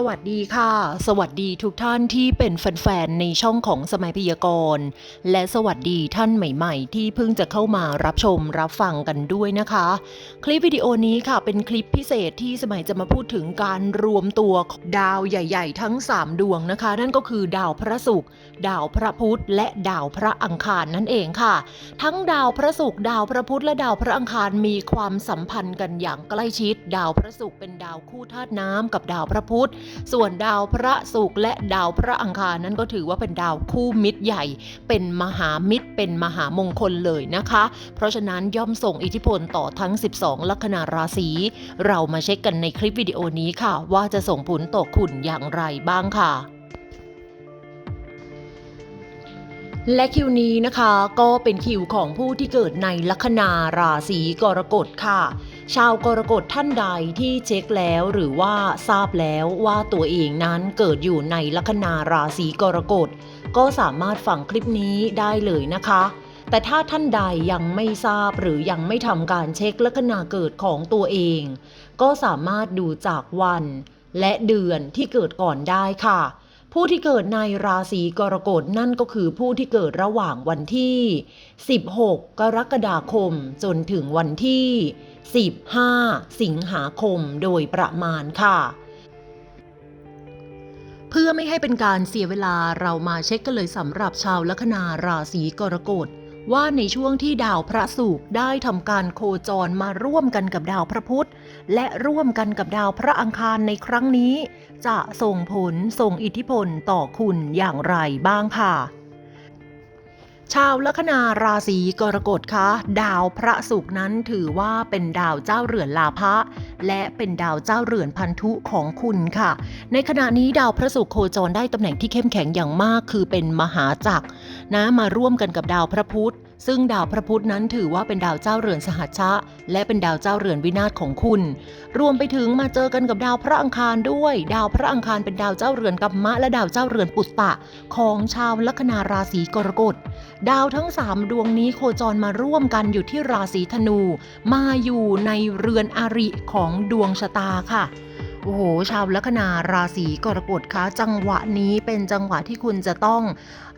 สวัสดีค่ะ สวัสดีทุกท่านที่เป็นแฟนๆในช่องของสมัยพยากรณ์ และสวัสดีท่านใหม่ๆ ที่เพิ่งจะเข้ามารับชมรับฟังกันด้วยนะคะ คลิปวิดีโอนี้ค่ะเป็นคลิปพิเศษที่สมัยจะมาพูดถึงการรวมตัวดาวใหญ่ๆ ทั้ง 3 ดวงนะคะ นั่นก็คือดาวพระศุกร์ดาวพระพุธและดาวพระอังคารนั่นเองค่ะ ทั้งดาวพระศุกร์ดาวพระพุธและดาวพระอังคารมีความสัมพันธ์กันอย่างใกล้ชิด ดาวพระศุกร์เป็นดาวคู่ธาตุน้ำกับดาวพระพุธส่วนดาวพระศุกร์และดาวพระอังคารนั้นก็ถือว่าเป็นดาวคู่มิตรใหญ่ เป็นมหามิตร เป็นมหามงคลเลยนะคะ เพราะฉะนั้นย่อมส่งอิทธิพลต่อทั้ง 12 ลัคนาราศี เรามาเช็คกันในคลิปวิดีโอนี้ค่ะ ว่าจะส่งผลต่อคุณอย่างไรบ้างค่ะและคิวนี้นะคะก็เป็นคิวของผู้ที่เกิดในลัคนาราศีกรกฎค่ะ ชาวกรกฎท่านใดที่เช็คแล้วหรือว่าทราบแล้วว่าตัวเองนั้นเกิดอยู่ในลัคนาราศีกรกฎก็สามารถฟังคลิปนี้ได้เลยนะคะ แต่ถ้าท่านใดยังไม่ทราบหรือยังไม่ทำการเช็คลัคนาเกิดของตัวเอง ก็สามารถดูจากวัน และเดือนที่เกิดก่อนได้ค่ะ ผู้ที่เกิดในราศีกรกฎนั่นก็คือผู้ที่เกิดระหว่างวันที่ 16 กรกฎาคมจนถึงวันที่ 15 สิงหาคมโดยประมาณค่ะ เพื่อไม่ให้เป็นการเสียเวลาเรามาเช็คกันเลยสำหรับชาวลัคนาราศีกรกฎว่าในช่วงที่ดาวพระศุกร์ได้ทำการโคจรมาร่วมกันกับดาวพระพุธ และร่วมกันกับดาวพระอังคารในครั้งนี้ จะส่งผลส่งอิทธิพลต่อคุณอย่างไรบ้างค่ะ ชาวลัคนาราศีกรกฎคะดาวพระศุกร์นั้นถือว่าเป็นดาวเจ้าเรือนลาภะและเป็นดาวเจ้าเรือนพันธุของคุณค่ะ ในขณะนี้ดาวพระศุกร์โคจรได้ตำแหน่งที่เข้มแข็งอย่างมากคือเป็นมหาจักรนะมาร่วมกันกับดาวพระพุธ ซึ่งดาวพระพุธนั้นถือว่าเป็นดาวเจ้าเรือนสหัชชะ และเป็นดาวเจ้าเรือนวินาศของคุณ รวมไปถึงมาเจอกันกับดาวพระอังคารด้วย ดาวพระอังคารเป็นดาวเจ้าเรือนกัมมะและดาวเจ้าเรือนปุตตะ ของชาวลัคนาราศีกรกฎ ดาวทั้ง 3 ดวงนี้โคจรมาร่วมกันอยู่ที่ราศีธนู มาอยู่ในเรือนอาริของดวงชะตาค่ะ โอ้โห ชาวลัคนาราศีกรกฎคะจังหวะนี้เป็นจังหวะที่คุณจะต้อง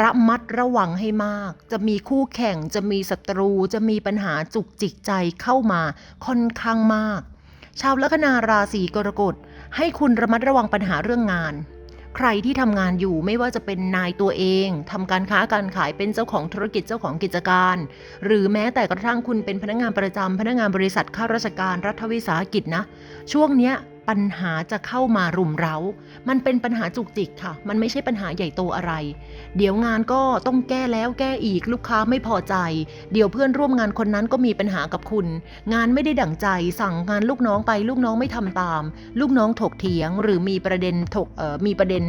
ระมัดระวังให้มาก จะมีคู่แข่งจะมีศัตรู จะมีปัญหาจุกจิกใจเข้ามาค่อนข้างมาก ชาวลัคนาราศีกรกฎให้คุณระมัดระวังปัญหาเรื่องงาน ใครที่ทำงานอยู่ไม่ว่าจะเป็นนายตัวเองทำการค้าการขายเป็นเจ้าของธุรกิจเจ้าของกิจการ หรือแม้แต่กระทั่งคุณเป็นพนักงานประจำพนักงานบริษัทข้าราชการรัฐวิสาหกิจนะ ช่วงเนี้ยปัญหาจะเข้ามารุมเร้า มันเป็นปัญหาจุกจิกค่ะ มันไม่ใช่ปัญหาใหญ่โตอะไร เดี๋ยวงานก็ต้องแก้แล้วแก้อีกลูกค้าไม่พอใจ เดี๋ยวเพื่อนร่วมงานคนนั้นก็มีปัญหากับคุณ งานไม่ได้ดั่งใจ สั่งงานลูกน้องไปลูกน้องไม่ทำตาม ลูกน้องถกเถียง หรือมีประเด็นถกมีประเด็น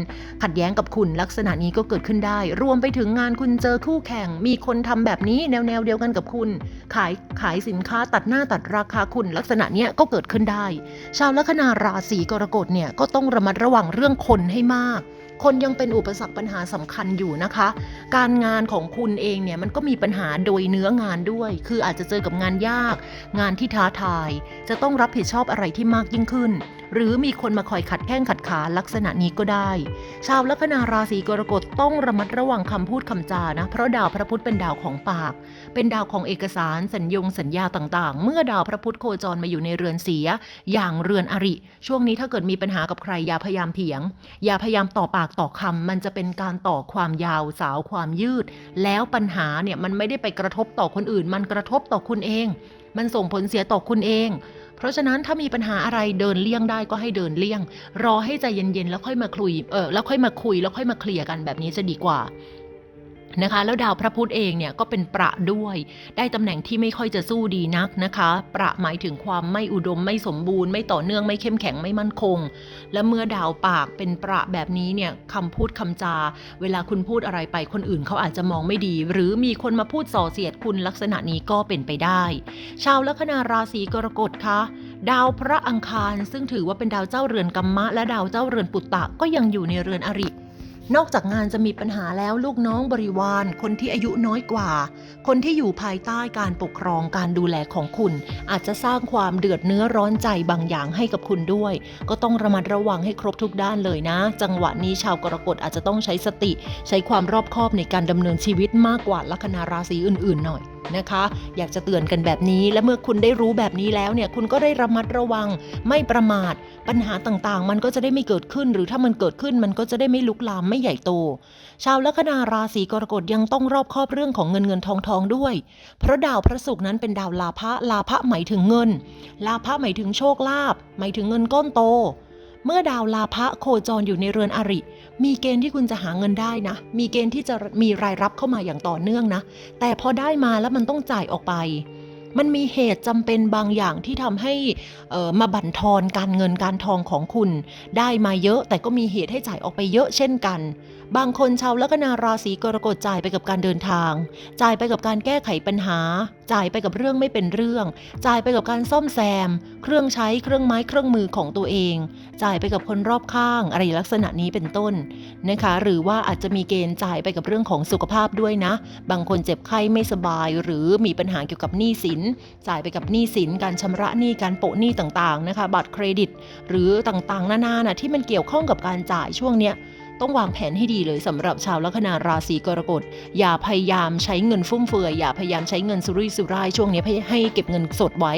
ขัดแย้งกับคุณ ลักษณะนี้ก็เกิดขึ้นได้ รวมไปถึงงานคุณเจอคู่แข่ง มีคนทำแบบนี้แนวแนวเดียวกันกับคุณ ขายขายสินค้าตัดหน้าตัดราคาคุณ ลักษณะเนี้ยก็เกิดขึ้นได้ ชาวลัคนาราราศีกรกฎเนี่ยก็ต้องระมัดระวังเรื่องคนให้มาก คนยังเป็นอุปสรรคปัญหาสำคัญอยู่นะคะ การงานของคุณเองเนี่ยมันก็มีปัญหาโดยเนื้องานด้วย คืออาจจะเจอกับงานยาก งานที่ท้าทาย จะต้องรับผิดชอบอะไรที่มากยิ่งขึ้น หรือมีคนมาคอยขัดแข้งขัดขาลักษณะนี้ก็ได้ ชาวลัคนาราศีกรกฎต้องระมัดระวังคำพูดคำจานะ เพราะดาวพระพุธเป็นดาวของปาก เป็นดาวของเอกสารสัญญงสัญญาต่างๆ เมื่อดาวพระพุธโคจรมาอยู่ในเรือนเสีย อย่างเรือนอริ ช่วงนี้ถ้าเกิดมีปัญหากับใครอย่าพยายามเถียง อย่าพยายามต่อปากต่อคำมันจะเป็นการต่อความยาวสาวความยืด แล้วปัญหาเนี่ยมันไม่ได้ไปกระทบต่อคนอื่น มันกระทบต่อคุณเอง มันส่งผลเสียต่อคุณเอง เพราะฉะนั้นถ้ามีปัญหาอะไรเดินเลี่ยงได้ก็ให้เดินเลี่ยง รอให้ใจเย็นๆแล้วค่อยมาคุยเออแล้วค่อยมาคุยแล้วค่อยมาเคลียร์กันแบบนี้จะดีกว่า นะคะแล้วดาวพระพุธเองเนี่ยก็เป็นประด้วย ได้ตำแหน่งที่ไม่ค่อยจะสู้ดีนักนะคะ ประหมายถึงความไม่อุดมไม่สมบูรณ์ ไม่ต่อเนื่องไม่เข้มแข็งไม่มั่นคง และเมื่อดาวปากเป็นประแบบนี้เนี่ยคำพูดคำจา เวลาคุณพูดอะไรไปคนอื่นเขาอาจจะมองไม่ดี หรือมีคนมาพูดส่อเสียดคุณลักษณะนี้ก็เป็นไปได้ ชาวลัคนาราศีกรกฎคะดาวพระอังคารซึ่งถือว่าเป็นดาวเจ้าเรือนกัมมะ และดาวเจ้าเรือนปุตตะก็ยังอยู่ในเรือนอริ นอกจากงานจะมีปัญหาแล้วลูกน้องบริวาร คนที่อายุน้อยกว่า คนที่อยู่ภายใต้การปกครองการดูแลของคุณ อาจจะสร้างความเดือดเนื้อร้อนใจบางอย่างให้กับคุณด้วย ก็ต้องระมัดระวังให้ครบทุกด้านเลยนะ จังหวะนี้ชาวกรกฎอาจจะต้องใช้สติ ใช้ความรอบคอบในการดำเนินชีวิตมากกว่าลัคนาราศีอื่น ๆ หน่อยนะคะ อยากจะเตือนกันแบบนี้และเมื่อคุณได้รู้แบบนี้แล้วเนี่ยคุณก็ได้ระมัดระวัง ไม่ประมาท ปัญหาต่างๆ มันก็จะได้ไม่เกิดขึ้น หรือถ้ามันเกิดขึ้นมันก็จะได้ไม่ลุกลามไม่ใหญ่โต ชาวลัคนาราศีกรกฎยังต้องรอบคอบเรื่องของเงินเงินทองทองด้วย เพราะดาวพระศุกร์นั้นเป็นดาวลาภะลาภะหมายถึงเงิน ลาภะหมายถึงโชคลาภหมายถึงเงินก้อนโต เมื่อดาวลาภะโคจรอยู่ในเรือนอริ มีเกณฑ์ที่คุณจะหาเงินได้นะ มีเกณฑ์ที่จะมีรายรับเข้ามาอย่างต่อเนื่องนะ แต่พอได้มาแล้วมันต้องจ่ายออกไป มันมีเหตุจำเป็นบางอย่างที่ทำให้มาบั่นทอนการเงินการทองของคุณ ได้มาเยอะแต่ก็มีเหตุให้จ่ายออกไปเยอะเช่นกัน บางคนชาวลัคนาราศีกรกฎจ่ายไปกับการเดินทาง จ่ายไปกับการแก้ไขปัญหา จ่ายไปกับเรื่องไม่เป็นเรื่อง จ่ายไปกับการซ่อมแซม เครื่องใช้เครื่องไม้เครื่องมือของตัวเอง จ่ายไปกับคนรอบข้าง อะไรลักษณะนี้เป็นต้นนะคะหรือว่าอาจจะมีเกณฑ์จ่ายไปกับเรื่องของสุขภาพด้วยนะ บางคนเจ็บไข้ไม่สบาย หรือมีปัญหาเกี่ยวกับหนี้สินจ่ายไปกับหนี้สิน การชำระหนี้การโปะหนี้ต่างๆนะคะบัตรเครดิต หรือต่างๆ นานานะที่มันเกี่ยวข้องกับการจ่ายช่วงเนี้ยต้องวางแผนให้ดีเลยสำหรับชาวลัคนาราศีกรกฎ อย่าพยายามใช้เงินฟุ่มเฟือย อย่าพยายามใช้เงินสุรุ่ยสุร่ายช่วงนี้ให้ให้เก็บเงินสดไว้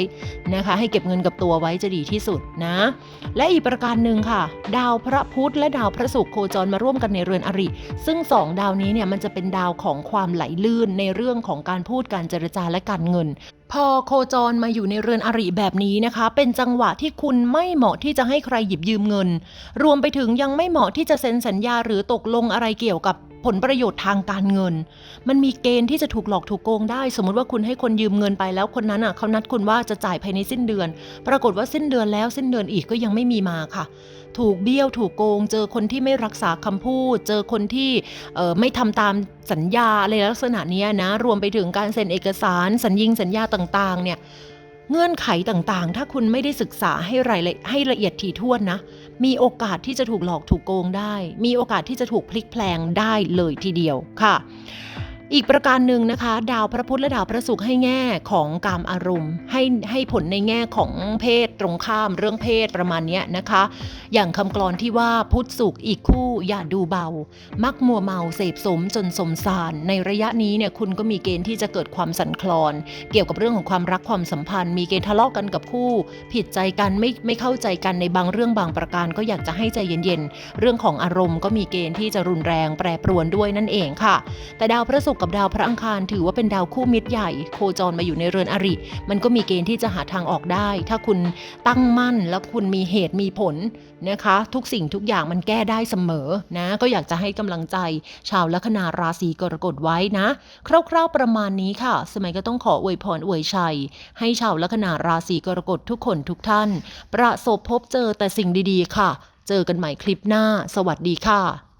นะคะ ให้เก็บเงินกับตัวไว้จะดีที่สุดนะ และอีกประการหนึ่งค่ะ ดาวพระพุธและดาวพระศุกร์โคจรมาร่วมกันในเรือนอริ ซึ่งสองดาวนี้เนี่ยมันจะเป็นดาวของความไหลลื่นในเรื่องของการพูดการเจรจาและการเงิน พอโคจรมาอยู่ในเรือนอริแบบนี้นะคะ เป็นจังหวะที่คุณไม่เหมาะที่จะให้ใครหยิบยืมเงิน รวมไปถึงยังไม่เหมาะที่จะเซ็นสัญญาหรือตกลงอะไรเกี่ยวกับ ผลประโยชน์ทางการเงิน มันมีเกณฑ์ที่จะถูกหลอกถูกโกงได้ สมมติว่าคุณให้คนยืมเงินไปแล้วคนนั้นอะเขานัดคุณว่าจะจ่ายภายในสิ้นเดือน ปรากฏว่าสิ้นเดือนแล้วสิ้นเดือนอีกก็ยังไม่มีมาค่ะ ถูกเบี้ยวถูกโกง เจอคนที่ไม่รักษาคำพูด เจอคนที่เไม่ทำตามสัญญาอะไรลักษณะนี้นะ รวมไปถึงการเซ็นเอกสาร สัญญิงสัญญาต่างๆ เนี่ย เงื่อนไขต่างๆ ถ้าคุณไม่ได้ศึกษาให้รายละให้ละเอียดถี่ถ้วนนะ มีโอกาสที่จะถูกหลอกถูกโกงได้ มีโอกาสที่จะถูกพลิกแพลงได้เลยทีเดียวค่ะ อีกประการหนึ่งนะคะ ดาวพระพุธและดาวพระศุกร์ให้แง่ของกามอารมณ์ ให้ให้ผลในแง่ของเพศตรงข้ามเรื่องเพศประมาณนี้นะคะ อย่างคำกลอนที่ว่าพุธศุกร์อีกคู่อย่าดูเบา มักมัวเมาเสพสมจนสมสาร ในระยะนี้เนี่ยคุณก็มีเกณฑ์ที่จะเกิดความสันคลอน เกี่ยวกับเรื่องของความรักความสัมพันธ์ มีเกณฑ์ทะเลาะกันกับคู่ ผิดใจกันไม่ไม่เข้าใจกันในบางเรื่องบางประการก็อยากจะให้ใจเย็นๆเรื่องของอารมณ์ก็มีเกณฑ์ที่จะรุนแรงแปรปรวนด้วยนั่นเองค่ะ แต่ดาวพระศุกร์กับดาวพระอังคารถือว่าเป็นดาวคู่มิตรใหญ่ โคจรมาอยู่ในเรือนอริ มันก็มีเกณฑ์ที่จะหาทางออกได้ ถ้าคุณตั้งมั่นแล้วคุณมีเหตุมีผลนะคะ ทุกสิ่งทุกอย่างมันแก้ได้เสมอนะก็อยากจะให้กำลังใจ ชาวลัคนาราศีกรกฎไว้นะ คร่าวๆประมาณนี้ค่ะ สมัยก็ต้องขออวยพรอวยชัย ให้ชาวลัคนาราศีกรกฎทุกคนทุกท่าน ประสบพบเจอแต่สิ่งดีๆ ค่ะ เจอกันใหม่คลิปหน้า สวัสดีค่ะ